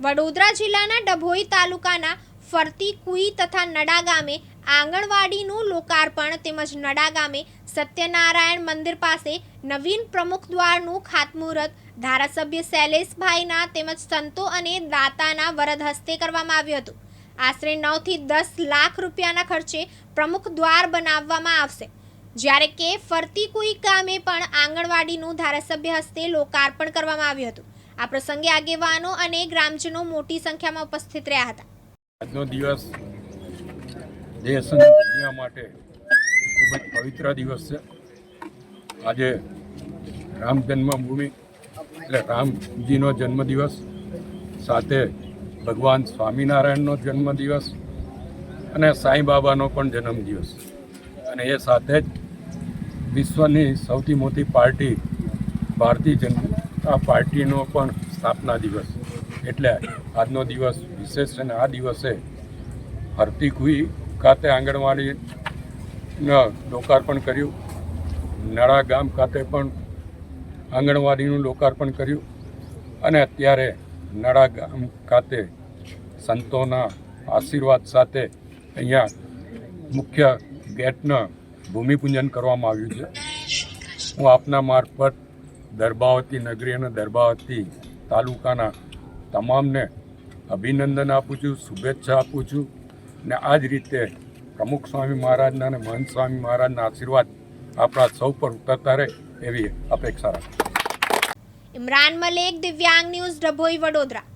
વડોદરા જિલ્લાના ડભોઈ તાલુકાના ફરતી કુઈ તથા નડા ગામે આંગણવાડીનું લોકાર્પણ તેમજ નડા ગામે સત્યનારાયણ મંદિર પાસે નવીન પ્રમુખ દ્વારનું ખાતમુહૂર્ત, ધારાસભ્ય શૈલેષભાઈના તેમજ સંતો અને દાતાના વરદ હસ્તે કરવામાં આવ્યું હતું. આશરે નવથી દસ લાખ રૂપિયાના ખર્ચે પ્રમુખ દ્વાર બનાવવામાં આવશે. જ્યારે કે ફરતી કુઈ ગામે પણ આંગણવાડીનું ધારાસભ્ય હસ્તે લોકાર્પણ કરવામાં આવ્યું હતું. આ પ્રસંગે આગેવાનો અને ગ્રામજનો મોટી સંખ્યામાં ઉપસ્થિત રહ્યા હતા. આજનો દિવસ દેશ અને દુનિયા માટે ખૂબ જ પવિત્ર દિવસ છે. આજે રામ જન્મભૂમિ એટલે રામજીનો જન્મદિવસ, સાથે ભગવાન સ્વામિનારાયણનો જન્મદિવસ અને સાંઈ બાબાનો પણ જન્મદિવસ. અને એ સાથે જ વિશ્વની સૌથી મોટી પાર્ટી ભારતીય જનતા પાર્ટીનો પણ સ્થાપના દિવસ. એટલે આજનો દિવસ વિશેષ અને આ દિવસે હરતી કુઈ ખાતે આંગણવાડીનું લોકાર્પણ કર્યું. નળા ગામ ખાતે પણ આંગણવાડીનું લોકાર્પણ કર્યું. અને અત્યારે નળા ગામ ખાતે સંતોના આશીર્વાદ સાથે અહીંયા મુખ્ય ગેટનું ભૂમિપૂજન કરવામાં આવ્યું છે. હું આપના મારફત દરબાવતી નગરી અને દરબાવતી તાલુકાના તમામને અભિનંદન આપું છું, શુભેચ્છા આપું છું ને આ જ રીતે પ્રમુખ સ્વામી મહારાજના અને મહંત સ્વામી મહારાજના આશીર્વાદ આપણા સૌ પર ઉતરતા રહે એવી અપેક્ષા રાખું ઇમરાન મલેક, દિવ્યાંગ ન્યૂઝ, ડભોઈ, વડોદરા.